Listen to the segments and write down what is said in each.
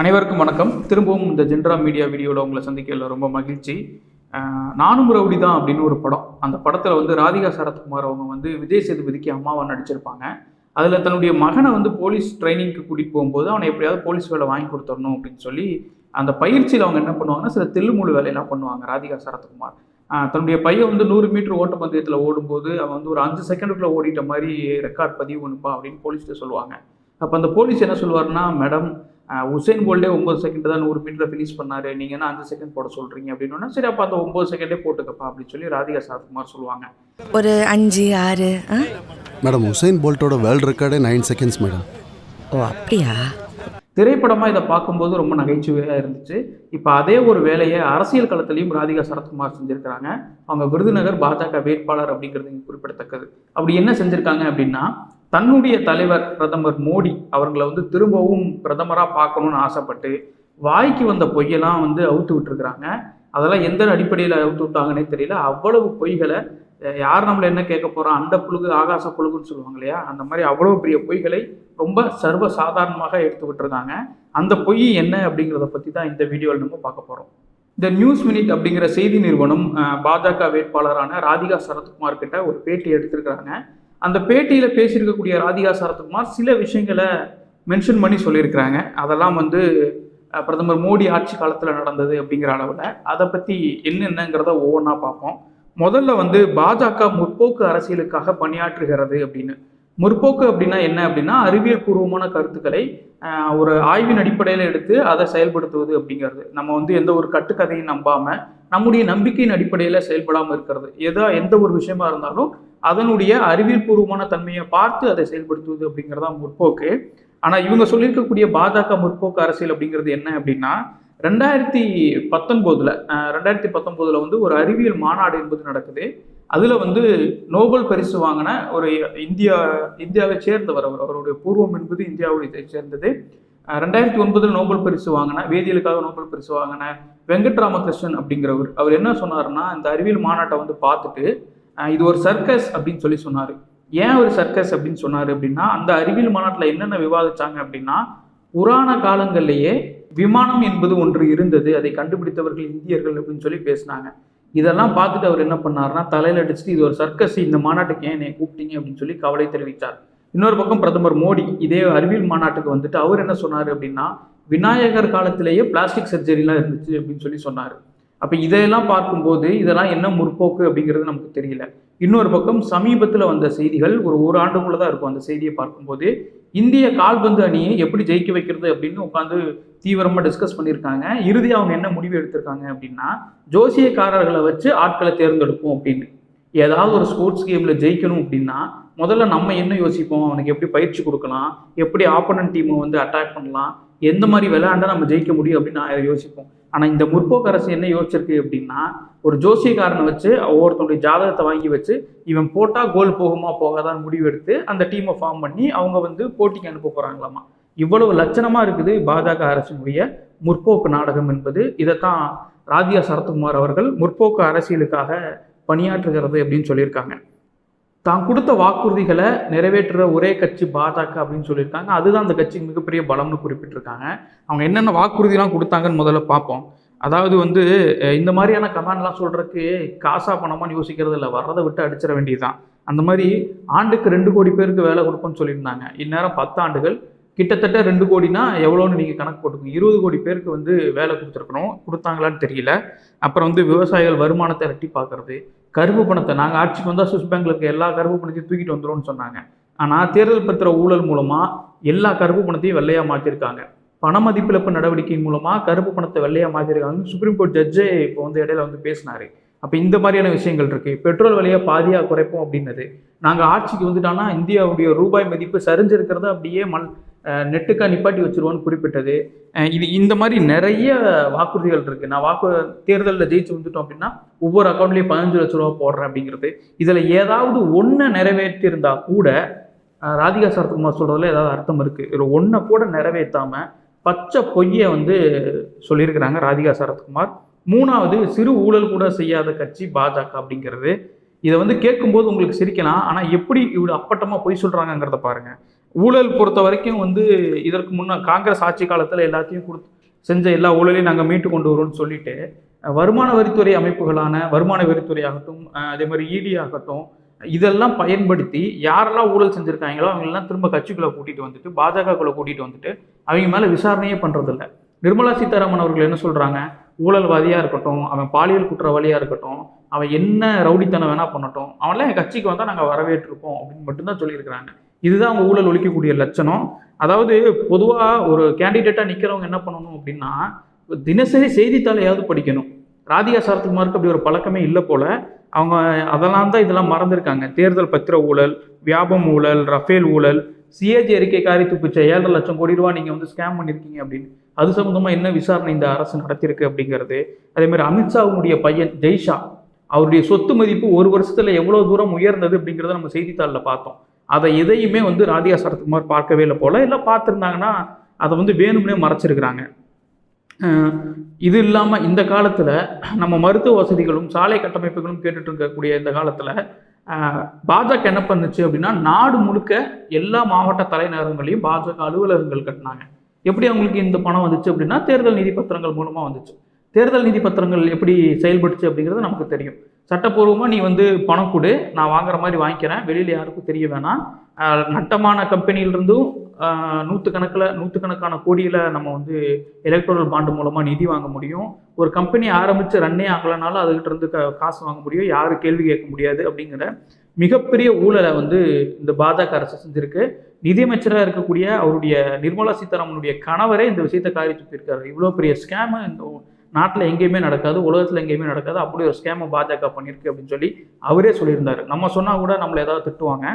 அனைவருக்கும் வணக்கம். திரும்பவும் இந்த ஜென்ரா மீடியா வீடியோவில் உங்களை சந்திக்கல ரொம்ப மகிழ்ச்சி. நானும் ரவுடி தான் அப்படின்னு ஒரு படம். அந்த படத்தில் வந்து ராதிகா சரத்குமார் அவங்க வந்து விஜய் சேதுபதிக்கு அம்மாவை நடிச்சிருப்பாங்க. அதில் தன்னுடைய மகனை வந்து போலீஸ் ட்ரைனிங்க்கு கூட்டிகிட்டு போகும்போது அவனை எப்படியாவது போலீஸ் வேலை வாங்கி கொடுத்துடணும் அப்படின்னு சொல்லி அந்த பயிற்சியில் அவங்க என்ன பண்ணுவாங்கன்னா சில தெல்லுமூழு வேலையெல்லாம் பண்ணுவாங்க ராதிகா சரத்குமார் தன்னுடைய பையன் வந்து நூறு மீட்டர் ஓட்டப்பந்தயத்தில் ஓடும்போது அவன் வந்து ஒரு அஞ்சு செகண்டுக்குள்ளே ஓடிட்ட மாதிரி ரெக்கார்ட் பதிவு பண்ணுப்பா அப்படின்னு போலீஸ்கிட்ட சொல்லுவாங்க. அப்போ அந்த போலீஸ் என்ன சொல்லுவார்னா மேடம் உசேன் போல்டே ஒம்பது செகண்ட் தான் நூறு மீட்டரை ஃபினிஷ் பண்ணாரு. நீங்க என்ன அஞ்சு செகண்ட் போட சொல்றீங்க? அப்படின்னா சரி அப்போ அந்த ஒம்பது செகண்டே போட்டுக்கப்பா அப்படின்னு சொல்லி ராதிகா சரத்குமார் சொல்லுவாங்க. ஒரு அஞ்சு ஆறு மேடம் உசைன் போல்ட்டோட வேர்ல்டு ரெக்கார்டே நைன் செகண்ட்ஸ் மேடம். ஓ அப்படியா? திரைப்படமாக இதை பார்க்கும்போது ரொம்ப நகைச்சுவையாக இருந்துச்சு. இப்போ அதே ஒரு வேலையை அரசியல் களத்திலையும் ராதிகா சரத்குமார் செஞ்சுருக்கிறாங்க. அவங்க விருதுநகர் பாஜக வேட்பாளர் அப்படிங்கிறது இங்க குறிப்பிடத்தக்கது. அப்படி என்ன செஞ்சுருக்காங்க அப்படின்னா தன்னுடைய தலைவர் பிரதமர் மோடி அவர்களை வந்து திரும்பவும் பிரதமராக பார்க்கணும்னு ஆசைப்பட்டு வாய்க்கு வந்த பொய்யெல்லாம் வந்து அவுத்து விட்டுருக்குறாங்க. அதெல்லாம் எந்த அடிப்படையில் அவுத்து விட்டாங்கன்னே தெரியல. அவ்வளவு பொய்களை யார் நம்மளை என்ன கேட்க போகிறோம் அண்ட புழுகு ஆகாச புழுகுன்னு சொல்லுவாங்க இல்லையா? அந்த மாதிரி அவ்வளோ பெரிய பொய்களை ரொம்ப சர்வ சாதாரணமாக எடுத்து விட்டுருக்காங்க. அந்த பொய் என்ன அப்படிங்கிறத பற்றி தான் இந்த வீடியோவில் நம்ம பார்க்க போகிறோம் இந்த நியூஸ் மினிட் அப்படிங்கிற செய்தி நிறுவனம் பாஜக வேட்பாளரான ராதிகா சரத்குமார் கிட்ட ஒரு பேட்டி எடுத்திருக்கிறாங்க. அந்த பேட்டியில் பேசியிருக்கக்கூடிய ராதிகா சரத்குமார் சில விஷயங்களை மென்ஷன் பண்ணி சொல்லியிருக்கிறாங்க. அதெல்லாம் வந்து பிரதமர் மோடி ஆட்சி காலத்தில் நடந்தது அப்படிங்கிற அளவில். அதை பற்றி என்னென்னங்கிறத ஒவ்வொன்றா பார்ப்போம். முதல்ல வந்து பாஜக முற்போக்கு அரசியலுக்காக பணியாற்றுகிறது அப்படின்னு. முற்போக்கு அப்படின்னா என்ன அப்படின்னா அறிவியல் பூர்வமான கருத்துக்களை ஒரு ஆய்வின் அடிப்படையில் எடுத்து அதை செயல்படுத்துவது அப்படிங்கிறது. நம்ம வந்து எந்த ஒரு கட்டுக்கதையும் நம்பாமல் நம்முடைய நம்பிக்கையின் அடிப்படையில் செயல்படாமல் இருக்கிறது. எதா எந்த ஒரு விஷயமா இருந்தாலும் அதனுடைய அறிவியல் பூர்வமான தன்மையை பார்த்து அதை செயல்படுத்துவது அப்படிங்கிறதா முற்போக்கு. ஆனால் இவங்க சொல்லியிருக்கக்கூடிய பாஜக முற்போக்கு அரசியல் அப்படிங்கிறது என்ன அப்படின்னா ரெண்டாயிரத்தி பத்தொன்பதுல ரெண்டாயிரத்தி பத்தொன்பதுல வந்து ஒரு அறிவியல் மாநாடு என்பது நடக்குது. அதுல வந்து நோபல் பரிசு வாங்கின ஒரு இந்தியா இந்தியாவை சேர்ந்தவர் அவர். அவருடைய பூர்வம் என்பது இந்தியாவுடைய சேர்ந்தது. ரெண்டாயிரத்தி ஒன்பதுல நோபல் பரிசு வாங்கின வேதியியலுக்காக நோபல் பரிசு வாங்கின வெங்கட் ராமகிருஷ்ணன் அப்படிங்கிறவர். அவர் என்ன சொன்னாருன்னா இந்த அறிவியல் மாநாட்டை வந்து பார்த்துட்டு இது ஒரு சர்க்கஸ் அப்படின்னு சொல்லி சொன்னார். ஏன் ஒரு சர்க்கஸ் அப்படின்னு சொன்னார் அப்படின்னா அந்த அறிவியல் மாநாட்டில் என்னென்ன விவாதிச்சாங்க அப்படின்னா புராண காலங்கள்லேயே விமானம் என்பது ஒன்று இருந்தது. அதை கண்டுபிடித்தவர்கள் இந்தியர்கள் அப்படின்னு சொல்லி பேசினாங்க. இதெல்லாம் பார்த்துட்டு அவர் என்ன பண்ணாருன்னா தலையில் அடிச்சுட்டு இது ஒரு சர்க்கஸ் இந்த மாநாட்டுக்கு ஏன் என்னை கூப்பிட்டீங்க அப்படின்னு சொல்லி கவலை தெரிவித்தார் இன்னொரு பக்கம் பிரதமர் மோடி இதே அறிவியல் மாநாட்டுக்கு வந்துட்டு அவர் என்ன சொன்னார் அப்படின்னா விநாயகர் காலத்திலேயே பிளாஸ்டிக் சர்ஜரிலாம் இருந்துச்சு அப்படின்னு சொல்லி சொன்னார். அப்போ இதையெல்லாம் பார்க்கும்போது இதெல்லாம் என்ன முற்போக்கு அப்படிங்கிறது நமக்கு தெரியல. இன்னொரு பக்கம் சமீபத்தில் வந்த செய்திகள் ஒரு ஒரு ஆண்டுக்குள்ள தான் இருக்கும் அந்த செய்தியை பார்க்கும்போது இந்திய கால்பந்து அணியை எப்படி ஜெயிக்க வைக்கிறது அப்படின்னு உட்காந்து தீவிரமாக டிஸ்கஸ் பண்ணியிருக்காங்க. இறுதி அவங்க என்ன முடிவு எடுத்திருக்காங்க அப்படின்னா ஜோசியக்காரர்களை வச்சு ஆட்களை தேர்ந்தெடுப்போம் அப்படின்னு. ஏதாவது ஒரு ஸ்போர்ட்ஸ் கேமில் ஜெயிக்கணும் அப்படின்னா முதல்ல நம்ம என்ன யோசிப்போம்? அவனுக்கு எப்படி பயிற்சி கொடுக்கலாம்? எப்படி ஆப்போனன்ட் டீமை வந்து அட்டாக் பண்ணலாம்? எந்த மாதிரி விளையாண்டா நம்ம ஜெயிக்க முடியும் அப்படின்னு நான் யோசிப்போம். ஆனால் இந்த முற்போக்கு அரசு என்ன யோசிச்சிருக்கு அப்படின்னா ஒரு ஜோசியக்காரனை வச்சு ஒவ்வொருத்தனுடைய ஜாதகத்தை வாங்கி வச்சு இவன் போட்டால் கோல் போகுமா போகாதான்னு முடிவு எடுத்து அந்த டீமை ஃபார்ம் பண்ணி அவங்க வந்து போட்டிக்கு அனுப்ப போகிறாங்களாமா இவ்வளவு லட்சணமாக இருக்குது பாஜக அரசினுடைய முற்போக்கு நாடகம் என்பது. இதைத்தான் ராதியா சரத்குமார் அவர்கள் முற்போக்கு அரசியலுக்காக பணியாற்றுகிறது அப்படின்னு சொல்லியிருக்காங்க. தான் கொடுத்த வாக்குறுதிகளை நிறைவேற்றுற ஒரே கட்சி பாஜக அப்படின்னு சொல்லியிருக்காங்க. அதுதான் அந்த கட்சிக்கு மிகப்பெரிய பலம்னு குறிப்பிட்டிருக்காங்க. அவங்க என்னென்ன வாக்குறுதிலாம் கொடுத்தாங்கன்னு முதல்ல பார்ப்போம். அதாவது வந்து இந்த மாதிரியான கமாண்ட்லாம் சொல்கிறதுக்கு காசா பணமான்னு யோசிக்கிறது இல்லை. வர்றதை விட்டு அடிச்சிட வேண்டியதுதான். அந்த மாதிரி ஆண்டுக்கு ரெண்டு கோடி பேருக்கு வேலை கொடுப்போம்னு சொல்லியிருந்தாங்க. இந்நேரம் பத்து ஆண்டுகள். கிட்டத்தட்ட ரெண்டு கோடினா எவ்வளோன்னு நீங்கள் கணக்கு போட்டுக்கோங்க. இருபது கோடி பேருக்கு வந்து வேலை கொடுத்துருக்கணும். கொடுத்தாங்களான்னு தெரியல. அப்புறம் வந்து விவசாயிகள் வருமானத்தை இரட்டி பார்க்கறது கருப்பு பணத்தை நாங்கள் ஆட்சிக்கு வந்தால் சுவிஸ் பேங்க்ல இருக்க எல்லா கருப்பு பணத்தையும் தூக்கிட்டு வந்துரும்னு சொன்னாங்க. ஆனால் தேர்தல் பத்திர ஊழல் மூலமாக எல்லா கருப்பு பணத்தையும் வெள்ளையாக மாற்றிருக்காங்க பண மதிப்பிழப்பு நடவடிக்கை மூலமாக கருப்பு பணத்தை வெள்ளையாக மாற்றிருக்காங்கன்னு சுப்ரீம் கோர்ட் ஜட்ஜே இப்போ வந்து இடையில வந்து பேசினாரு. அப்போ இந்த மாதிரியான விஷயங்கள் இருக்கு. பெட்ரோல் விலையை பாதியாக குறைப்போம் அப்படின்னது. நாங்கள் ஆட்சிக்கு வந்துட்டோம்னா இந்தியாவுடைய ரூபாய் மதிப்பு சரிஞ்சிருக்கிறத அப்படியே மண் நெட்டுக்காக நிப்பாட்டி வச்சிருவோன்னு குறிப்பிட்டது. இது இந்த மாதிரி நிறைய வாக்குறுதிகள் இருக்கு. நான் வாக்கு தேர்தலில் ஜெயிச்சு வந்துட்டோம் அப்படின்னா ஒவ்வொரு அக்கௌண்ட்லேயும் பதினஞ்சு லட்ச ரூபா போடுறேன் அப்படிங்கிறது. இதில் ஏதாவது ஒன்றை நிறைவேற்றியிருந்தா கூட ராதிகா சரத்குமார் சொல்றதுல ஏதாவது அர்த்தம் இருக்கு. இதில் ஒன்றை கூட நிறைவேற்றாம பச்சை பொய்யை வந்து சொல்லியிருக்கிறாங்க ராதிகா சரத்குமார் மூணாவது சிறு ஊழல் கூட செய்யாத கட்சி பாஜக அப்படிங்கிறது. இதை வந்து கேட்கும்போது உங்களுக்கு சிரிக்கலாம். ஆனால் எப்படி இவ்வளோ அப்பட்டமாக பொய் சொல்கிறாங்கங்கிறத பாருங்கள் ஊழல் பொறுத்த வரைக்கும் வந்து இதற்கு முன்னே காங்கிரஸ் ஆட்சி காலத்தில் எல்லாத்தையும் கொடுத்து செஞ்ச எல்லா ஊழலையும் நாங்கள் மீட்டு கொண்டு வரோம்னு சொல்லிட்டு வருமான வரித்துறை அமைப்புகளான வருமான வரித்துறை ஆகட்டும் அதே மாதிரி இடி ஆகட்டும் இதெல்லாம் பயன்படுத்தி யாரெல்லாம் ஊழல் செஞ்சுருக்காங்களோ அவங்களெல்லாம் திரும்ப கட்சிக்குள்ளே கூட்டிகிட்டு வந்துட்டு பாஜகக்குள்ளே கூட்டிகிட்டு வந்துட்டு அவங்க மேலே விசாரணையே பண்ணுறதில்ல நிர்மலா சீதாராமன் அவர்கள் என்ன சொல்கிறாங்க ஊழல்வாதியாக இருக்கட்டும் அவன் பாலியல் குற்றவாளியாக இருக்கட்டும் அவன் என்ன ரவுடித்தனம் வேணால் பண்ணட்டும் அவன்லாம் என் கட்சிக்கு வந்தால் நாங்கள் வரவேற்றிருப்போம் அப்படின்னு மட்டும்தான் சொல்லியிருக்கிறாங்க. இதுதான் அவங்க ஊழல் ஒழிக்கக்கூடிய லட்சணம். அதாவது பொதுவாக ஒரு கேண்டிடேட்டாக நிற்கிறவங்க என்ன பண்ணணும் அப்படின்னா தினசரி செய்தித்தாளையாவது படிக்கணும். ராதிகா சரத்குமாருக்கு அப்படி ஒரு பழக்கமே இல்லை போல. அவங்க அதெல்லாம் தான் இதெல்லாம் மறந்துருக்காங்க. தேர்தல் பத்திர ஊழல் வியாபம் ஊழல் ரஃபேல் ஊழல் சிஏஜி அறிக்கை காரி துப்பிச்ச ஏழரை லட்சம் கோடி ரூபா நீங்கள் வந்து ஸ்கேம் பண்ணியிருக்கீங்க அப்படின்னு. அது சம்மந்தமாக என்ன விசாரணை இந்த அரசு நடத்தியிருக்கு அப்படிங்கிறது. அதேமாதிரி அமித்ஷாவுடைய பையன் ஜெய்ஷா அவருடைய சொத்து மதிப்பு ஒரு வருஷத்தில் எவ்வளோ தூரம் உயர்ந்தது அப்படிங்கிறத நம்ம செய்தித்தாளில் பார்த்தோம். அதை எதையுமே வந்து ராதிகா சரத்குமார் பார்க்கவே இல்லை போல. இல்லை பார்த்துருந்தாங்கன்னா அதை வந்து வேணும்னே மறைச்சிருக்கிறாங்க. இது இல்லாமல் இந்த காலத்தில் நம்ம மருத்துவ வசதிகளும் சாலை கட்டமைப்புகளும் கேட்டுட்டு இருக்கக்கூடிய இந்த காலத்தில் பாஜக என்ன பண்ணுச்சு அப்படின்னா நாடு முழுக்க எல்லா மாவட்ட தலைநகரங்களையும் பாஜக அலுவலகங்கள் கட்டினாங்க. எப்படி அவங்களுக்கு இந்த பணம் வந்துச்சு அப்படின்னா தேர்தல் நிதி பத்திரங்கள் மூலமாக வந்துச்சு. தேர்தல் நிதி பத்திரங்கள் எப்படி செயல்பட்டுச்சு அப்படிங்கிறது நமக்கு தெரியும். சட்டப்பூர்வமாக நீ வந்து பணம் கொடு. நான் வாங்குற மாதிரி வாங்கிக்கிறேன். வெளியில் யாருக்கும் தெரிய வேணாம். நட்டமான கம்பெனியிலிருந்தும் நூற்றுக்கணக்கில் நூற்றுக்கணக்கான கோடியில் நம்ம வந்து எலக்ட்ரல் பாண்டு மூலமாக நிதி வாங்க முடியும். ஒரு கம்பெனி ஆரம்பித்து ரன்னே ஆகலைனாலும் அதுக்கிட்ட இருந்து க காசு வாங்க முடியும். யாரும் கேள்வி கேட்க முடியாது அப்படிங்கிற மிகப்பெரிய ஊழலை வந்து இந்த பாஜக அரசு செஞ்சிருக்கு. நிதியமைச்சராக இருக்கக்கூடிய அவருடைய நிர்மலா சீதாராமனுடைய கணவரே இந்த விஷயத்தை காரி துப்பியிருக்காரு இவ்வளோ பெரிய ஸ்கேமு இந்த நாட்டில் எங்கேயுமே நடக்காது உலகத்தில் எங்கேயுமே நடக்காது. அப்படி ஒரு ஸ்கேமை பாஜக பண்ணியிருக்கு அப்படின்னு சொல்லி அவரே சொல்லியிருந்தார். நம்ம சொன்னால் கூட நம்மளை ஏதாவது திட்டுவாங்க.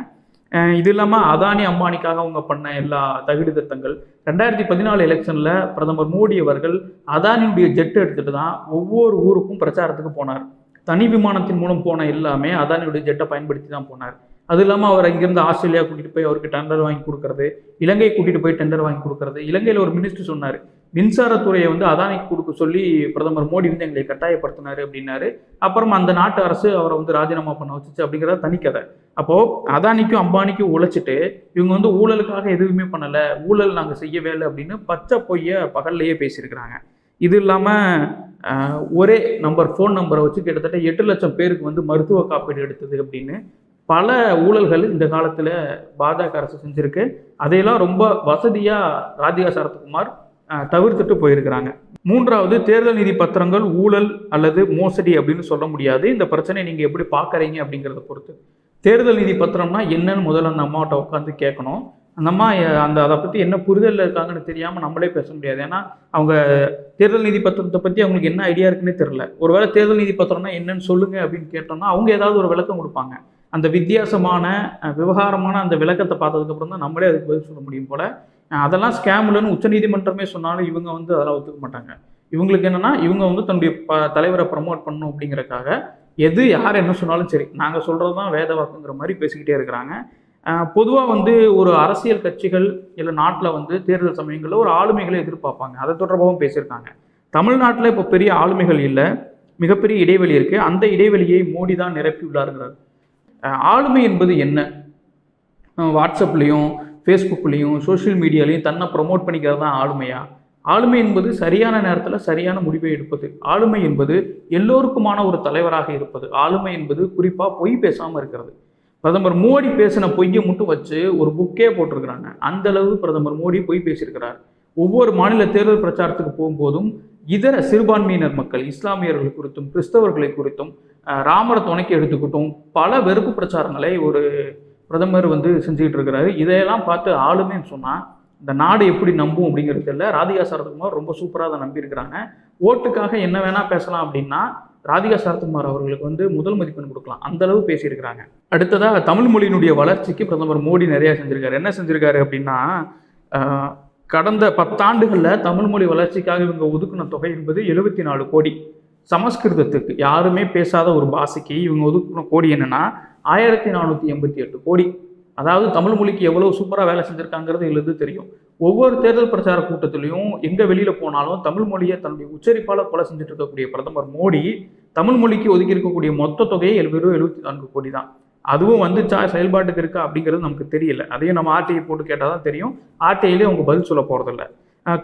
இது இல்லாமல் அதானி அம்பானிக்காக அவங்க பண்ண எல்லா தகுதி திட்டங்கள் ரெண்டாயிரத்தி பதினாலு எலெக்ஷனில் பிரதமர் மோடி அவர்கள் அதானியுடைய ஜெட் எடுத்துட்டு தான் ஒவ்வொரு ஊருக்கும் பிரச்சாரத்துக்கு போனார். தனி விமானத்தின் மூலம் போன எல்லாமே அதானியுடைய ஜெட்டை பயன்படுத்தி தான் போனார். அது இல்லாமல் அவர் இங்கேருந்து ஆஸ்திரேலியா கூட்டிகிட்டு போய் அவருக்கு டெண்டர் வாங்கி கொடுக்கறது இலங்கை கூட்டிகிட்டு போய் டெண்டர் வாங்கி கொடுக்கறது. இலங்கையில் ஒரு மினிஸ்டர் சொன்னார் மின்சாரத்துறையை வந்து அதானிக்கு கொடுக்க சொல்லி பிரதமர் மோடி வந்து எங்களை கட்டாயப்படுத்தினாரு அப்படின்னாரு. அப்புறம் அந்த நாட்டு அரசு அவரை வந்து ராஜினாமா பண்ண வச்சுச்சு அப்படிங்கிறத தனிக்கதை அப்போது அதானிக்கும் அம்பானிக்கும் உழைச்சிட்டு இவங்க வந்து ஊழலுக்காக எதுவுமே பண்ணலை ஊழல் நாங்கள் செய்யவே இல்லை அப்படின்னு பச்சை பொய்ய பகல்லையே பேசியிருக்கிறாங்க. இது இல்லாமல் ஒரே நம்பர் ஃபோன் நம்பரை வச்சு கிட்டத்தட்ட எட்டு லட்சம் பேருக்கு வந்து மருத்துவ காப்பீடு எடுத்தது அப்படின்னு பல ஊழல்கள் இந்த காலத்தில் பாஜக அரசு செஞ்சுருக்கு. அதையெல்லாம் ரொம்ப வசதியாக ராதிகா சரத்குமார் தவிர்த்துட்டு போயிருக்கிறாங்க. மூன்றாவது தேர்தல் நிதி பத்திரங்கள் ஊழல் அல்லது மோசடி அப்படின்னு சொல்ல முடியாது. இந்த பிரச்சனையை நீங்கள் எப்படி பார்க்குறீங்க அப்படிங்கிறத பொறுத்து. தேர்தல் நிதி பத்திரம்னா என்னன்னு முதல்ல அந்த அம்மாட்ட உட்காந்து கேட்கணும். அந்த அம்மா அந்த அதை பற்றி என்ன புரிதலில் இருக்காங்கன்னு தெரியாமல் நம்மளே பேச முடியாது. ஏன்னா அவங்க தேர்தல் நிதி பத்திரத்தை பற்றி அவங்களுக்கு என்ன ஐடியா இருக்குன்னே தெரில ஒருவேளை தேர்தல் நிதி பத்திரம்னா என்னன்னு சொல்லுங்கள் அப்படின்னு கேட்டோம்னா அவங்க ஏதாவது ஒரு விளக்கம் கொடுப்பாங்க. அந்த வித்தியாசமான விவகாரமான அந்த விளக்கத்தை பார்த்ததுக்கப்புறம் தான் நம்மளே அதுக்கு பதில் சொல்ல முடியும் போல். அதெல்லாம் ஸ்கேம்லன்னு உச்சநீதிமன்றமே சொன்னாலும் இவங்க வந்து அதெல்லாம் ஒத்துக்க மாட்டாங்க. இவங்களுக்கு என்னன்னா இவங்க வந்து தன்னுடைய ப தலைவரை ப்ரமோட் பண்ணணும் அப்படிங்கிறக்காக எது யார் என்ன சொன்னாலும் சரி நாங்கள் சொல்கிறது தான் வேத வாக்குங்கிற மாதிரி பேசிக்கிட்டே இருக்கிறாங்க. பொதுவாக வந்து ஒரு அரசியல் கட்சிகள் இல்லை நாட்டில் வந்து தேர்தல் சமயங்களில் ஒரு ஆளுமைகளை எதிர்பார்ப்பாங்க. அதை தொடர்பாகவும் பேசியிருக்காங்க. தமிழ்நாட்டில் இப்போ பெரிய ஆளுமைகள் இல்லை மிகப்பெரிய இடைவெளி இருக்குது அந்த இடைவெளியை மோடி தான் நிரப்பியுள்ளாருங்கிறார். அஹ் ஆளுமை என்பது என்ன? வாட்ஸ்அப்லேயும் ஃபேஸ்புக்லேயும் சோஷியல் மீடியாலையும் தன்னை ப்ரொமோட் பண்ணிக்கிறது தான் ஆளுமையா? ஆளுமை என்பது சரியான நேரத்தில் சரியான முடிவை எடுப்பது. ஆளுமை என்பது எல்லோருக்குமான ஒரு தலைவராக இருப்பது. ஆளுமை என்பது குறிப்பாக பொய் பேசாமல் இருக்கிறது. பிரதமர் மோடி பேசின பொய்யை மட்டும் வச்சு ஒரு புக்கே போட்டிருக்கிறாங்க. அந்த அளவு பிரதமர் மோடி பொய் பேசியிருக்கிறார். ஒவ்வொரு மாநில தேர்தல் பிரச்சாரத்துக்கு போகும்போதும் இதர சிறுபான்மையினர் மக்கள் இஸ்லாமியர்கள் குறித்தும் கிறிஸ்தவர்களை குறித்தும் ராமரை துணைக்கு எடுத்துக்கிட்டும் பல வெறுப்பு பிரச்சாரங்களை ஒரு பிரதமர் வந்து செஞ்சுக்கிட்டு இருக்கிறாரு இதையெல்லாம் பார்த்து ஆளுமே சொன்னால் இந்த நாடு எப்படி நம்பும் அப்படிங்கிறது இல்லை ராதிகா சரத்குமார் ரொம்ப சூப்பராக அதை நம்பியிருக்கிறாங்க. ஓட்டுக்காக என்ன வேணால் பேசலாம் அப்படின்னா ராதிகா சரத்குமார் அவர்களுக்கு வந்து முதல் மதிப்பெண் கொடுக்கலாம். அந்த அளவு பேசியிருக்கிறாங்க. அடுத்ததாக தமிழ் மொழியினுடைய வளர்ச்சிக்கு பிரதமர் மோடி நிறையா செஞ்சுருக்காரு. என்ன செஞ்சுருக்காரு அப்படின்னா கடந்த பத்தாண்டுகளில் தமிழ் மொழி வளர்ச்சிக்காக இவங்க ஒதுக்கின தொகை என்பது எழுபத்தி நாலு கோடி. சமஸ்கிருதத்துக்கு யாருமே பேசாத ஒரு பாஷைக்கு இவங்க ஒதுக்கின கோடி என்னென்னா ஆயிரத்தி நானூற்றி எண்பத்தி எட்டு கோடி. அதாவது தமிழ் மொழிக்கு எவ்வளோ சூப்பராக வேலை செஞ்சுருக்காங்கிறது இதுலேருந்து தெரியும். ஒவ்வொரு தேர்தல் பிரச்சார கூட்டத்திலையும் எங்கே வெளியில் போனாலும் தமிழ் மொழியை தன்னுடைய உச்சரிப்பால் கொலை செஞ்சுட்டு இருக்கக்கூடிய பிரதமர் மோடி தமிழ் மொழிக்கு ஒதுக்கி இருக்கக்கூடிய மொத்த தொகையை வெறும் எழுபத்தி நான்கு கோடி தான். அதுவும் வந்துச்சா செயல்பாட்டுக்கு இருக்கா அப்படிங்கிறது நமக்கு தெரியல. அதையும் நம்ம ஆர்டிஐ போட்டு கேட்டால் தான் தெரியும். ஆர்டிஐலேயே அவங்க பதில் சொல்ல போகிறதில்ல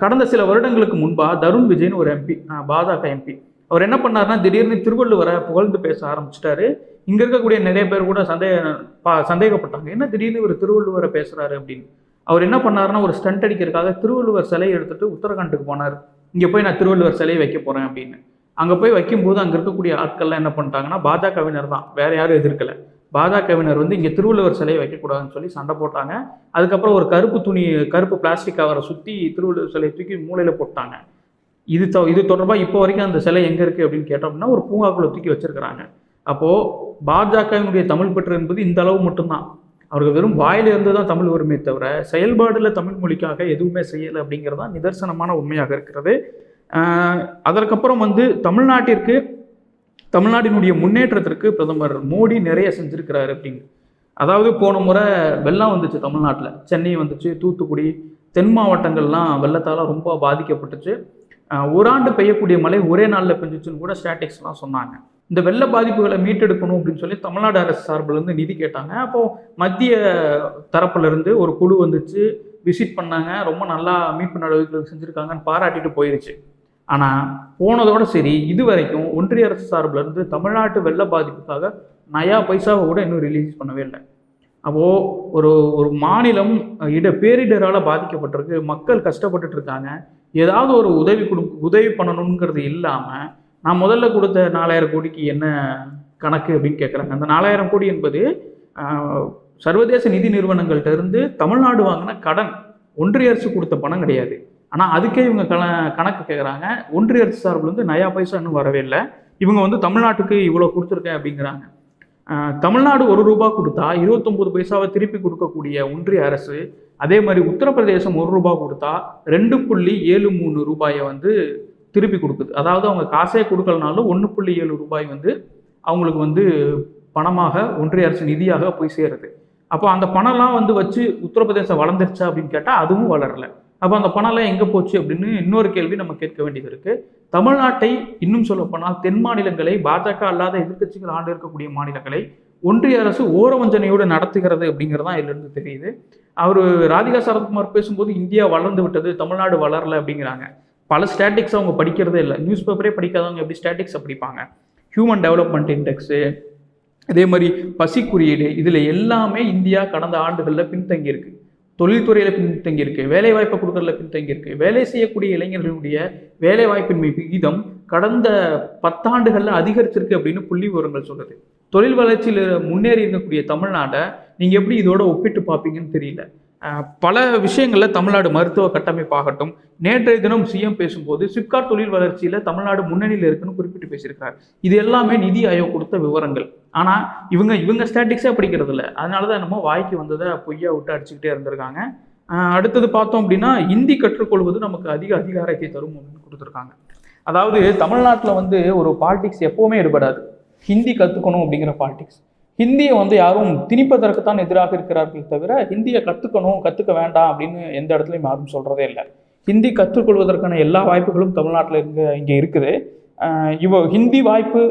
கடந்த சில வருடங்களுக்கு முன்பாக தருண் விஜய்னு ஒரு எம்பி பாஜக எம்பி. அவர் என்ன பண்ணாருன்னா திடீர்னு திருவள்ளுவரை புகழ்ந்து பேச ஆரம்பிச்சிட்டாரு. இங்கே இருக்கக்கூடிய நிறைய பேர் கூட சந்தேக பா- சந்தேகப்பட்டாங்க. என்ன திடீர்னு ஒரு திருவள்ளுவரை பேசுகிறாரு அப்படின்னு? அவர் என்ன பண்ணாருன்னா ஒரு ஸ்டண்ட் அடிக்கிறதுக்காக திருவள்ளுவர் சிலையை எடுத்துட்டு உத்தரகாண்டுக்கு போனார். இங்கே போய் நான் திருவள்ளுவர் சிலையை வைக்க போகிறேன் அப்படின்னு. அங்கே போய் வைக்கும்போது அங்கே இருக்கக்கூடிய ஆட்கள்லாம் என்ன பண்ணிட்டாங்கன்னா பாஜகவினர் தான். வேற யாரும் எதிர்க்கல. பாஜகவினர் வந்து இங்கே திருவள்ளுவர் சிலையை வைக்கக்கூடாதுன்னு சொல்லி சண்டை போட்டாங்க. அதுக்கப்புறம் ஒரு கருப்பு துணி கருப்பு பிளாஸ்டிக் கவரை சுற்றி திருவள்ளுவர் சிலையை தூக்கி மூலையில் போட்டாங்க. இது இது தொடர்பாக இப்போ வரைக்கும் அந்த சிலை எங்கே இருக்குது அப்படின்னு கேட்டோம்னா ஒரு பூங்காக்குள்ளே தூக்கி வச்சிருக்கிறாங்க. அப்போது பாஜகவினுடைய தமிழ் பற்று என்பது இந்த அளவு மட்டும்தான். அவர்கள் வெறும் வாயிலிருந்து தான் தமிழ் வருமே தவிர செயல்பாடில் தமிழ் மொழிக்காக எதுவுமே செய்யலை அப்படிங்கிறது தான் நிதர்சனமான உண்மையாக இருக்கிறது. அதற்கப்புறம் வந்து தமிழ்நாட்டிற்கு தமிழ்நாட்டினுடைய முன்னேற்றத்திற்கு பிரதமர் மோடி நிறைய செஞ்சுருக்கிறாரு அப்படின்னு. அதாவது போன முறை வெள்ளம் வந்துச்சு தமிழ்நாட்டில். சென்னை வந்துச்சு தூத்துக்குடி தென் மாவட்டங்கள்லாம் வெள்ளத்தால் ரொம்ப பாதிக்கப்பட்டுச்சு. ஒரு ஆண்டு பெய்யக்கூடிய மழை ஒரே நாளில் பெஞ்சிச்சுன்னு கூட ஸ்டாட்டிக்ஸ்லாம் சொன்னாங்க. இந்த வெள்ள பாதிப்புகளை மீட்டெடுக்கணும் அப்படின்னு சொல்லி தமிழ்நாடு அரசு சார்பில் இருந்து நிதி கேட்டாங்க. அப்போது மத்திய தரப்புலேருந்து ஒரு குழு வந்துச்சு. விசிட் பண்ணாங்க. ரொம்ப நல்லா மீட்பு நடவடிக்கைகள் செஞ்சுருக்காங்கன்னு பாராட்டிட்டு போயிருச்சு. ஆனால் போனதோட சரி இது வரைக்கும் ஒன்றிய அரசு சார்பில் இருந்து தமிழ்நாட்டு வெள்ள பாதிப்புக்காக நயா பைசாவை கூட இன்னும் ரிலீஸ் பண்ணவே இல்லை. அப்போது ஒரு ஒரு மாநிலம் இட பேரிடரால் பாதிக்கப்பட்டிருக்கு. மக்கள் கஷ்டப்பட்டுட்டு இருக்காங்க. ஏதாவது ஒரு உதவி கொடு உதவி பண்ணணுங்கிறது இல்லாமல் நான் முதல்ல கொடுத்த நாலாயிரம் கோடிக்கு என்ன கணக்கு அப்படின்னு கேட்குறாங்க அந்த நாலாயிரம் கோடி என்பது சர்வதேச நிதி நிறுவனங்கள்ட்ட இருந்து தமிழ்நாடு வாங்கின கடன். ஒன்றிய அரசு கொடுத்த பணம் கிடையாது. ஆனால் அதுக்கே இவங்க கண கணக்கு கேட்குறாங்க ஒன்றிய அரசு சார்பில் நயா பைசா இன்னும் வரவே இல்லை. இவங்க வந்து தமிழ்நாட்டுக்கு இவ்வளோ கொடுத்துருக்கேன் அப்படிங்கிறாங்க. தமிழ்நாடு ஒரு ரூபா கொடுத்தா இருபத்தொம்போது பைசாவை திருப்பி கொடுக்கக்கூடிய ஒன்றிய அரசு அதே மாதிரி உத்தரப்பிரதேசம் ஒரு ரூபா கொடுத்தா ரெண்டு புள்ளி ஏழு மூணு ரூபாயை வந்து திருப்பி கொடுக்குது. அதாவது அவங்க காசே கொடுக்கலனாலும் ஒன்று புள்ளி ஏழு ரூபாய் வந்து அவங்களுக்கு வந்து பணமாக ஒன்றிய அரசு நிதியாக போய் சேருது. அப்போ அந்த பணம்லாம் வந்து வச்சு உத்தரப்பிரதேசம் வளர்ந்துருச்சா அப்படின்னு கேட்டால் அதுவும் வளரல. அப்போ அந்த பணம்லாம் எங்கே போச்சு அப்படின்னு இன்னொரு கேள்வி நம்ம கேட்க வேண்டியது இருக்குது தமிழ்நாட்டை இன்னும் சொல்லப்போனால் தென் மாநிலங்களை பாஜக அல்லாத எதிர்க்கட்சிகள் ஆண்டு இருக்கக்கூடிய மாநிலங்களை ஒன்றிய அரசு ஓரவஞ்சனையோடு நடத்துகிறது அப்படிங்கிறது தான் இதிலிருந்து தெரியுது. அவர் ராதிகா சரத்குமார் பேசும்போது இந்தியா வளர்ந்து விட்டது தமிழ்நாடு வளரல அப்படிங்கிறாங்க. பல ஸ்டாட்டிக்ஸ் அவங்க படிக்கிறதே இல்லை. நியூஸ் பேப்பரே படிக்காதவங்க எப்படி ஸ்டாட்டிக்ஸை படிப்பாங்க? ஹியூமன் டெவலப்மெண்ட் இண்டெக்ஸு அதே மாதிரி பசி குறியீடு இதில் எல்லாமே இந்தியா கடந்த ஆண்டுகளில் பின்தங்கியிருக்கு. தொழில்துறையில் பின்தங்கியிருக்கு வேலை வாய்ப்பை கொடுக்கறதுல பின்தங்கியிருக்கு. வேலை செய்யக்கூடிய இளைஞர்களுடைய வேலை வாய்ப்பின்மை விகிதம் கடந்த பத்தாண்டுகளில் அதிகரிச்சிருக்கு அப்படின்னு புள்ளி விவரங்கள் சொல்லுது. தொழில் வளர்ச்சியில் முன்னேறி இருக்கக்கூடிய தமிழ்நாட்டை நீங்கள் எப்படி இதோட ஒப்பிட்டு பார்ப்பீங்கன்னு தெரியல. பல விஷயங்களில் தமிழ்நாடு மருத்துவ கட்டமைப்பாகட்டும் நேற்றைய தினம் சிஎம் பேசும்போது சிப்காட் தொழில் வளர்ச்சியில் தமிழ்நாடு முன்னணியில் இருக்குன்னு குறிப்பிட்டு பேசியிருக்கார். இது எல்லாமே நிதி ஆயோக் கொடுத்த விவரங்கள். ஆனால் இவங்க இவங்க ஸ்டாட்டிக்ஸே படிக்கிறது இல்லை. அதனால தான் என்னமோ வாய்க்கு வந்ததை பொய்யா விட்டு அடிச்சுக்கிட்டே இருந்திருக்காங்க. அடுத்தது பார்த்தோம் அப்படின்னா ஹிந்தி கற்றுக்கொள்வது நமக்கு அதிக அதிகாரத்தை தரும் அப்படின்னு கொடுத்துருக்காங்க. அதாவது தமிழ்நாட்டில் வந்து ஒரு பாலிடிக்ஸ் எப்போவுமே எடுபடாது. ஹிந்தி கற்றுக்கணும் அப்படிங்கிற பாலிடிக்ஸ் ஹிந்தியை வந்து யாரும் திணிப்பதற்குத்தான் எதிராக இருக்கிறார்கள் தவிர ஹிந்தியை கற்றுக்கணும் கற்றுக்க வேண்டாம் அப்படின்னு எந்த இடத்துலையும் யாரும் சொல்கிறதே இல்லை. ஹிந்தி கற்றுக்கொள்வதற்கான எல்லா வாய்ப்புகளும் தமிழ்நாட்டில் இருந்து இங்கே இருக்குது. ஆஹ் இவ ஹிந்தி வாய்ப்பு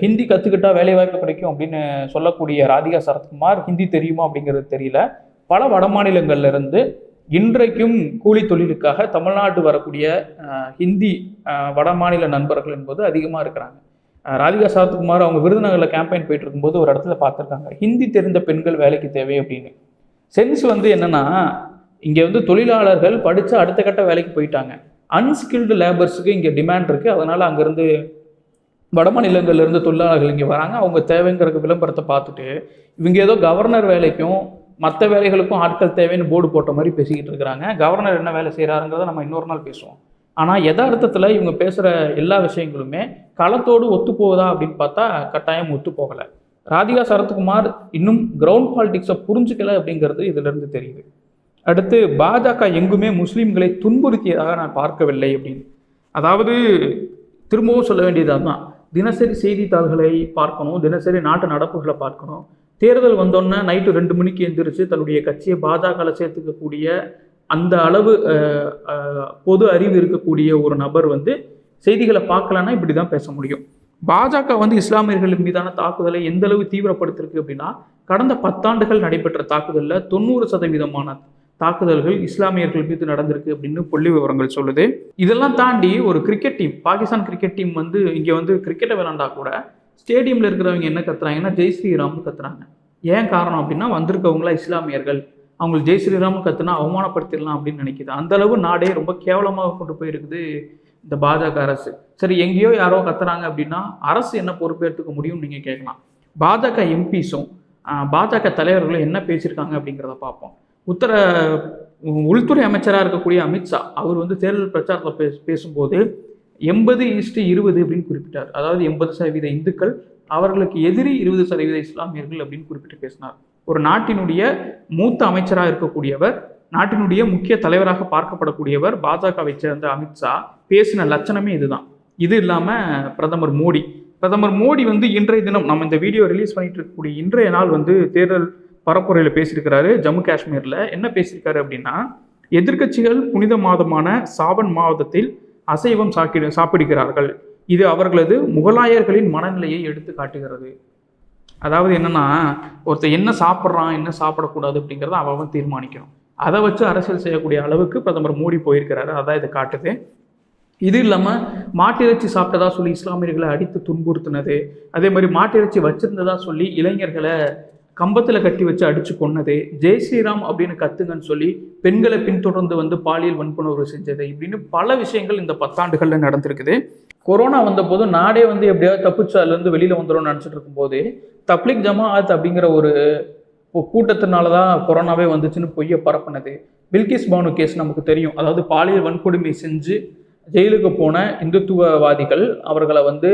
ஹிந்தி கற்றுக்கிட்டா வேலை வாய்ப்பு கிடைக்கும் அப்படின்னு சொல்லக்கூடிய ராதிகா சரத்குமார் ஹிந்தி தெரியுமா அப்படிங்கிறது தெரியல. பல வட மாநிலங்கள்லேருந்து இன்றைக்கும் கூலி தொழிலுக்காக தமிழ்நாடு வரக்கூடிய ஹிந்தி வட மாநில நண்பர்கள் என்பது அதிகமாக இருக்கிறாங்க. ராதிகா சரத்குமார் அவங்க விருதுநகரில் கேம்பெயின் போயிட்டு இருக்கும்போது ஒரு இடத்துல பார்த்துருக்காங்க. ஹிந்தி தெரிந்த பெண்கள் வேலைக்கு தேவை அப்படின்னு. சென்ஸ் வந்து என்னென்னா இங்கே வந்து தொழிலாளர்கள் படித்து அடுத்த கட்ட வேலைக்கு போயிட்டாங்க. அன்ஸ்கில்டு லேபர்ஸுக்கு இங்கே டிமாண்ட் இருக்குது அதனால் அங்கேருந்து வட மாநிலங்கள்லேருந்து தொழிலாளர்கள் இங்கே வராங்க. அவங்க தேவைங்கிற விளம்பரத்தை பார்த்துட்டு இவங்க ஏதோ கவர்னர் வேலைக்கும் மற்ற வேலைகளுக்கும் ஆட்கள் தேவைன்னு போர்டு போட்ட மாதிரி பேசிக்கிட்டு இருக்கிறாங்க. கவர்னர் என்ன வேலை செய்கிறாருங்கிறத நம்ம இன்னொரு நாள் பேசுவோம். ஆனால் யதார்த்தத்தில் இவங்க பேசுகிற எல்லா விஷயங்களுமே களத்தோடு ஒத்து போகுதா அப்படின்னு பார்த்தா கட்டாயம் ஒத்து போகலை. ராதிகா சரத்குமார் இன்னும் கிரவுண்ட் பாலிடிக்ஸை புரிஞ்சுக்கல அப்படிங்கிறது இதிலிருந்து தெரியுது. அடுத்து பாஜக எங்குமே முஸ்லீம்களை துன்புறுத்தியதாக நான் பார்க்கவில்லை அப்படின்னு. அதாவது திரும்பவும் சொல்ல வேண்டியது தான் தினசரி செய்தித்தாள்களை பார்க்கணும் தினசரி நாட்டு நடப்புகளை பார்க்கணும். தேர்தல் வந்தோன்னே நைட்டு ரெண்டு மணிக்கு எந்திரிச்சு தன்னுடைய கட்சியை பாஜகவில் சேர்த்துக்கக்கூடிய அந்த அளவு பொது அறிவு இருக்கக்கூடிய ஒரு நபர் வந்து செய்திகளை பார்க்கலன்னா இப்படி தான் பேச முடியும். பாஜக வந்து இஸ்லாமியர்கள் மீதான தாக்குதலை எந்த அளவு தீவிரப்படுத்திருக்கு அப்படின்னா கடந்த பத்தாண்டுகள் நடைபெற்ற தாக்குதலில் தொண்ணூறு சதவீதமான தாக்குதல்கள் இஸ்லாமியர்கள் மீது நடந்திருக்கு அப்படின்னு புள்ளி விவரங்கள் சொல்லுது. இதெல்லாம் தாண்டி ஒரு cricket team Pakistan cricket team வந்து இங்கே வந்து கிரிக்கெட்டை விளாண்டா கூட ஸ்டேடியமில் இருக்கிறவங்க என்ன கத்துறாங்கன்னா ஜெய் ஸ்ரீராம்னு கத்துறாங்க. ஏன் காரணம் அப்படின்னா வந்திருக்கவங்களா இஸ்லாமியர்கள். அவங்க ஜெய் ஸ்ரீராம் கத்துனா அவமானப்படுத்திடலாம் அப்படின்னு நினைக்குது. அந்த அளவு நாடே ரொம்ப கேவலமாக கொண்டு போயிருக்குது இந்த பாஜக அரசு. சரி எங்கேயோ யாரோ கத்துறாங்க அப்படின்னா அரசு என்ன பொறுப்பேற்றுக்க முடியும்னு நீங்கள் கேட்கலாம். பாஜக எம்பிஸும் பாஜக தலைவர்களும் என்ன பேசியிருக்காங்க அப்படிங்கிறத பார்ப்போம். உத்தர உள்துறை அமைச்சராக இருக்கக்கூடிய அமித்ஷா அவர் வந்து தேர்தல் பிரச்சாரத்தில் பே பேசும்போது எண்பது இஸ்டு இருபது அப்படின்னு குறிப்பிட்டார். அதாவது எண்பது சதவீத இந்துக்கள் அவர்களுக்கு எதிரி இருபது சதவீத இஸ்லாமியர்கள் அப்படின்னு குறிப்பிட்டு பேசினார். ஒரு நாட்டினுடைய மூத்த அமைச்சராக இருக்கக்கூடியவர் நாட்டினுடைய முக்கிய தலைவராக பார்க்கப்படக்கூடியவர் பாஜகவை சேர்ந்த அமித்ஷா பேசின லட்சணமே இதுதான். இது இல்லாமல் பிரதமர் மோடி. பிரதமர் மோடி வந்து இன்றைய தினம் நம்ம இந்த வீடியோ ரிலீஸ் பண்ணிட்டு இருக்கக்கூடிய இன்றைய நாள் வந்து தேர்தல் பரப்புரையில் பேசியிருக்கிறாரு ஜம்மு காஷ்மீரில். என்ன பேசியிருக்காரு அப்படின்னா எதிர்க்கட்சிகள் புனித மாதமான சாவன் மாதத்தில் அசைவம் சாக்கி சாப்பிடுகிறார்கள். இது அவர்களது முகலாயர்களின் மனநிலையை எடுத்து காட்டுகிறது. அதாவது என்னன்னா ஒருத்தர் என்ன சாப்பிட்றான் என்ன சாப்பிடக்கூடாது அப்படிங்கிறத அவன் அவன் தீர்மானிக்கணும். அதை வச்சு அரசியல் செய்யக்கூடிய அளவுக்கு பிரதமர் மோடி போயிருக்கிறாரு. அதான் இது காட்டுது. இது இல்லாமல் மாட்டிறைச்சி சாப்பிட்டதா சொல்லி இஸ்லாமியர்களை அடித்து துன்புறுத்தினது. அதே மாதிரி மாட்டிறைச்சி வச்சிருந்ததா சொல்லி இளைஞர்களை கம்பத்தில் கட்டி வச்சு அடித்து கொன்னது. ஜெய் ஸ்ரீராம் அப்படின்னு கத்துங்கன்னு சொல்லி பெண்களை பின்தொடர்ந்து வந்து பாலியல் வன்புணர்வு செஞ்சது. இப்படின்னு பல விஷயங்கள் இந்த பத்தாண்டுகளில் நடந்திருக்குது. கொரோனா வந்தபோது நாடே வந்து எப்படியாவது தப்பிச்சு அதுலேருந்து வெளியில் வந்துடும் நினச்சிட்டு இருக்கும்போது தப்ளிக் ஜமாஅத் அப்படிங்கிற ஒரு கூட்டத்தினால தான் கொரோனாவே வந்துச்சுன்னு பொய்யை பரப்புனது. பில்கிஸ் பானு கேஸ் நமக்கு தெரியும். அதாவது பாலியல் வன்கொடுமை செஞ்சு ஜெயிலுக்கு போன இந்துத்துவவாதிகள் அவர்களை வந்து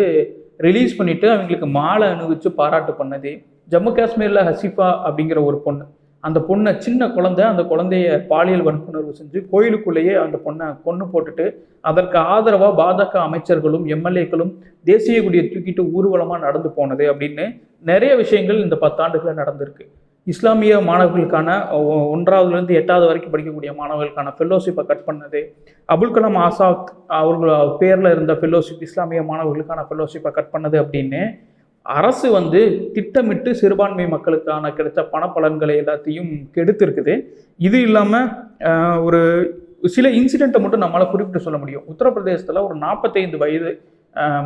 ரிலீஸ் பண்ணிட்டு அவங்களுக்கு மாலை அணிவிச்சு பாராட்டு பண்ணது. ஜம்மு காஷ்மீரில் ஹசிஃபா அப்படிங்கிற ஒரு பொண்ணு. அந்த பொண்ணை சின்ன குழந்தை அந்த குழந்தைய பாலியல் வன்புணர்வு செஞ்சு கோயிலுக்குள்ளேயே அந்த பொண்ணை கொன்று போட்டுட்டு அதற்கு ஆதரவாக பாஜக அமைச்சர்களும் எம்எல்ஏக்களும் தேசிய கொடியை தூக்கிட்டு ஊர்வலமாக நடந்து போனது அப்படின்னு நிறைய விஷயங்கள் இந்த பத்தாண்டுகளில் நடந்திருக்கு. இஸ்லாமிய மாணவர்களுக்கான ஒ- ஒன்றாவதுலேருந்து எட்டாவது வரைக்கும் படிக்கக்கூடிய மாணவர்களுக்கான ஃபெல்லோஷிப்பை கட் பண்ணது. அபுல் கலாம் ஆசாத் அவர்கள் பேரில் இருந்த ஃபெல்லோஷிப் இஸ்லாமிய மாணவர்களுக்கான ஃபெல்லோஷிப்பை கட் பண்ணது அப்படின்னு அரசு வந்து திட்டமிட்டு சிறுபான்மை மக்களுக்கான கிடைச்ச பணப்பலன்களை எல்லாத்தையும் கெடுத்திருக்குது. இது இல்லாமல் ஒரு சில இன்சிடெண்ட்டை மட்டும் நம்மளால் குறிப்பிட்டு சொல்ல முடியும். உத்தரப்பிரதேசத்தில் ஒரு நாற்பத்தைந்து வயது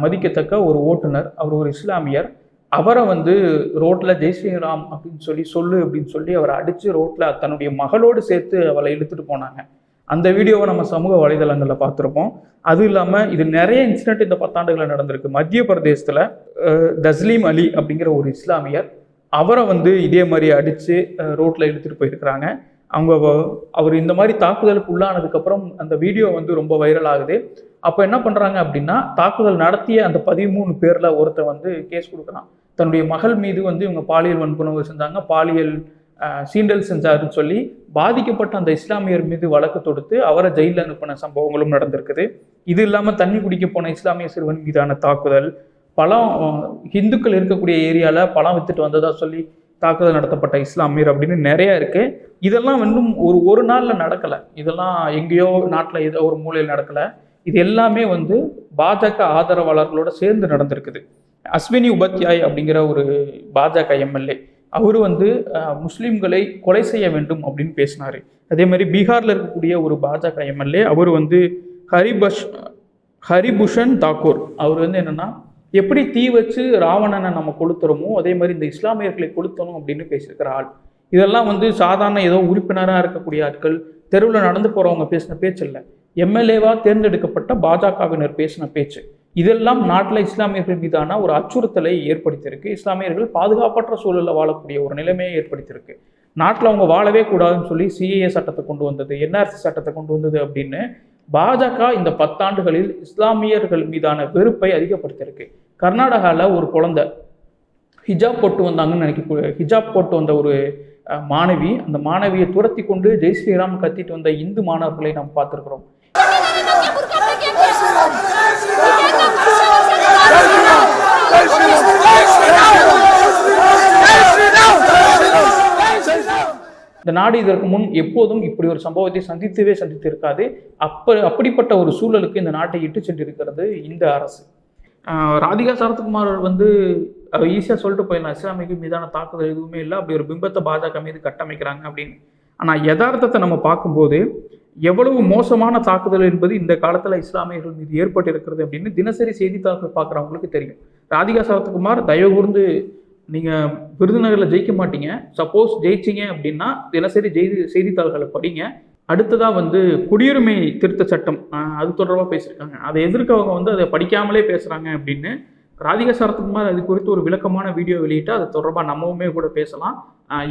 மதிக்கத்தக்க ஒரு ஓட்டுநர் அவர் ஒரு இஸ்லாமியர். அவரை வந்து ரோட்டில் ஜெய் ஸ்ரீராம் அப்படின்னு சொல்லி சொல்லு அப்படின்னு சொல்லி அவரை அடித்து ரோட்டில் தன்னுடைய மகளோடு சேர்த்து அவளை இழுத்துட்டு போனாங்க. அந்த வீடியோவை நம்ம சமூக வலைதளங்களில் பார்த்துருப்போம். அதுவும் இல்லாமல் இது நிறைய இன்சிடென்ட் இந்த பத்தாண்டுகளில் நடந்திருக்கு. மத்திய பிரதேசத்தில் தஸ்லீம் அலி அப்படிங்கிற ஒரு இஸ்லாமியர் அவரை வந்து இதே மாதிரி அடித்து ரோட்டில் இழுத்துட்டு போயிருக்கிறாங்க. அவங்க அவர் இந்த மாதிரி தாக்குதலுக்கு உள்ளானதுக்கப்புறம் அந்த வீடியோ வந்து ரொம்ப வைரல் ஆகுது. அப்போ என்ன பண்ணுறாங்க அப்படின்னா தாக்குதல் நடத்திய அந்த பதிமூணு பேரில் ஒருத்தர் வந்து கேஸ் கொடுக்குறான். தன்னுடைய மகள் மீது வந்து இவங்க பாலியல் வன்புணர்வு செஞ்சாங்க. பாலியல் சீண்டல் செஞ்சாருன்னு சொல்லி பாதிக்கப்பட்ட அந்த இஸ்லாமியர் மீது வழக்கு தொடுத்து அவரை ஜெயிலில் அனுப்பின சம்பவங்களும் நடந்திருக்குது. இது இல்லாமல் தண்ணி குடிக்க போன இஸ்லாமிய சிறுவன் மீதான தாக்குதல் பழம் ஹிந்துக்கள் இந்துக்கள் இருக்கக்கூடிய ஏரியாவில் பழம் வித்துட்டு வந்ததா சொல்லி தாக்குதல் நடத்தப்பட்ட இஸ்லாமியர் அப்படின்னு நிறைய இருக்குது இதெல்லாம் இன்னும் ஒரு ஒரு நாளில் நடக்கலை. இதெல்லாம் எங்கேயோ நாட்டில் ஏதோ ஒரு மூலையில் நடக்கலை. இது எல்லாமே வந்து பாஜக ஆதரவாளர்களோட சேர்ந்து நடந்திருக்குது. அஸ்வினி உபாத்யாய் அப்படிங்கிற ஒரு பாஜக எம்எல்ஏ அவர் வந்து முஸ்லீம்களை கொலை செய்ய வேண்டும் அப்படின்னு பேசினார். அதே மாதிரி பீகாரில் இருக்கக்கூடிய ஒரு பாஜக எம்எல்ஏ அவர் வந்து ஹரிபஷ் ஹரிபூஷன் தாக்கூர். அவர் வந்து என்னன்னா எப்படி தீ வச்சு ராவணனை நம்ம கொளுத்துறோமோ அதே மாதிரி இந்த இஸ்லாமியர்களை கொளுத்தணும் அப்படின்னு பேசியிருக்கிற ஆள். இதெல்லாம் வந்து சாதாரண ஏதோ உறுப்பினராக இருக்கக்கூடிய ஆட்கள் தெருவில் நடந்து போகிறவங்க பேசின பேச்சு இல்லை. எம்எல்ஏவாக தேர்ந்தெடுக்கப்பட்ட பாஜகவினர் பேசின பேச்சு. இதெல்லாம் நாட்டில் இஸ்லாமியர்கள் மீதான ஒரு அச்சுறுத்தலை ஏற்படுத்தியிருக்கு. இஸ்லாமியர்கள் பாதுகாப்பற்ற சூழலில் வாழக்கூடிய ஒரு நிலைமையை ஏற்படுத்தியிருக்கு. நாட்டில் அவங்க வாழவே கூடாதுன்னு சொல்லி சிஏஏ சட்டத்தை கொண்டு வந்தது என்ஆர்சி சட்டத்தை கொண்டு வந்தது அப்படின்னு பாஜக இந்த பத்தாண்டுகளில் இஸ்லாமியர்கள் மீதான வெறுப்பை அதிகப்படுத்தியிருக்கு. கர்நாடகாவில் ஒரு குழந்தை ஹிஜாப் போட்டு வந்தாங்கன்னு நினைக்க ஹிஜாப் போட்டு வந்த ஒரு மாணவி அந்த மாணவியை துரத்தி கொண்டு ஜெய் ஸ்ரீராம் கத்திட்டு வந்த இந்து மாணவர்களை நாம் பார்த்துருக்குறோம். இந்த நாடு இதற்கு முன் எப்போதும் இப்படி ஒரு சம்பவத்தை சந்தித்தவே சந்தித்து இருக்காது அப்ப அப்படிப்பட்ட ஒரு சூழலுக்கு இந்த நாட்டை இட்டு சென்றிருக்கிறது இந்த அரசு. ராதிகா சரத்குமார் வந்து ஈஸியாக சொல்லிட்டு போயிடலாம். இஸ்லாமிக்கு மீதான தாக்குதல் எதுவுமே இல்லை. அப்படி ஒரு பிம்பத்தை பாஜக மீது கட்டமைக்கிறாங்க அப்படின்னு. ஆனால் யதார்த்தத்தை நம்ம பார்க்கும்போது எவ்வளவு மோசமான தாக்குதல் என்பது இந்த காலத்தில் இஸ்லாமியர்கள் மீது ஏற்பட்டிருக்கிறது அப்படின்னு தினசரி செய்தித்தாள்கள் பார்க்குறவங்களுக்கு தெரியும். ராதிகா சரத்குமார் தயவு கூர்ந்து நீங்கள் விருதுநகரில் ஜெயிக்க மாட்டீங்க. சப்போஸ் ஜெயிச்சிங்க அப்படின்னா தினசரி செய்தி செய்தித்தாள்களை படிங்க. அடுத்ததாக வந்து குடியுரிமை திருத்த சட்டம். அது தொடர்பாக பேசியிருக்காங்க. அதை எதிர்க்கவங்க வந்து அதை படிக்காமலே பேசுகிறாங்க அப்படின்னு ராதிகா சரத்குமார் அது குறித்து ஒரு விளக்கமான வீடியோ வெளியிட்டு அது தொடர்பாக நம்மவுமே கூட பேசலாம்.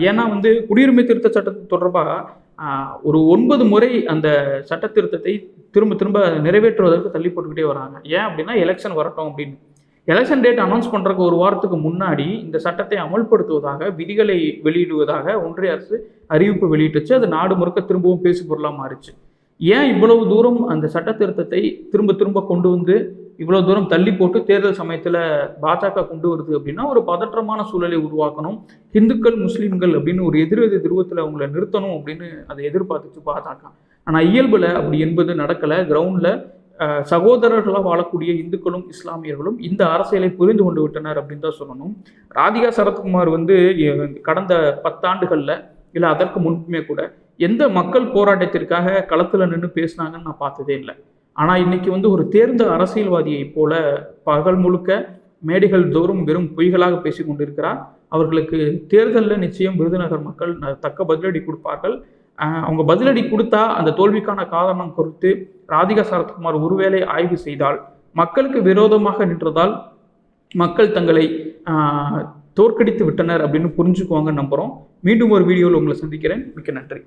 ஏன்னா வந்து குடியுரிமை திருத்த சட்டத்து தொடர்பாக ஒரு ஒன்பது முறை அந்த சட்ட திருத்தத்தை திரும்ப திரும்ப நிறைவேற்றுவதற்கு தள்ளி போட்டுக்கிட்டே வராங்க. ஏன் அப்படின்னா எலெக்ஷன் வரட்டும் அப்படின்னு. எலெக்ஷன் டேட் அனௌன்ஸ் பண்ணுறக்கு ஒரு வாரத்துக்கு முன்னாடி இந்த சட்டத்தை அமல்படுத்துவதாக விதிகளை வெளியிடுவதாக ஒன்றிய அரசு அறிவிப்பு வெளியிட்டுச்சு. அது நாடு முழுக்க திரும்பவும் பேசு பொருளாக மாறிச்சு. ஏன் இவ்வளவு தூரம் அந்த சட்ட திருத்தத்தை திரும்ப திரும்ப கொண்டு வந்து இவ்வளவு தூரம் தள்ளி போட்டு தேர்தல் சமயத்தில் பாஜக கொண்டு வருது அப்படின்னா ஒரு பதற்றமான சூழலை உருவாக்கணும். இந்துக்கள் முஸ்லீம்கள் அப்படின்னு ஒரு எதிரெதிர் துருவத்தில் அவங்கள நிறுத்தணும் அப்படின்னு அதை எதிர்பார்த்துச்சு பாஜக. ஆனால் இயல்பில் அப்படி என்பது நடக்கலை. கிரவுண்டில் சகோதரர்களாக வாழக்கூடிய இந்துக்களும் இஸ்லாமியர்களும் இந்த அரசியலை புரிந்து கொண்டு விட்டனர் அப்படின்னு தான் சொல்லணும். ராதிகா சரத்குமார் வந்து கடந்த பத்தாண்டுகளில் இல்லை அதற்கு முன்புமே கூட எந்த மக்கள் போராட்டத்திற்காக களத்தில் நின்று பேசுனாங்கன்னு நான் பார்த்ததே இல்லை. ஆனால் இன்னைக்கு வந்து ஒரு தேர்ந்த அரசியல்வாதியைப் போல பகல் முழுக்க மேடைகள் தோறும் வெறும் பொய்களாக பேசி கொண்டிருக்கிறார். அவர்களுக்கு தேர்தலில் நிச்சயம் விருதுநகர் மக்கள் தக்க பதிலடி கொடுப்பார்கள். அவங்க பதிலடி கொடுத்தா அந்த தோல்விக்கான காரணம் குறித்து ராதிகா சரத்குமார் ஒருவேளை ஆய்வு செய்தால் மக்களுக்கு விரோதமாக நின்றதால் மக்கள் தங்களை தோற்கடித்து விட்டனர் அப்படின்னு புரிஞ்சுக்குவாங்க நம்புகிறோம் மீண்டும் ஒரு வீடியோவில் உங்களை சந்திக்கிறேன். மிக்க நன்றி.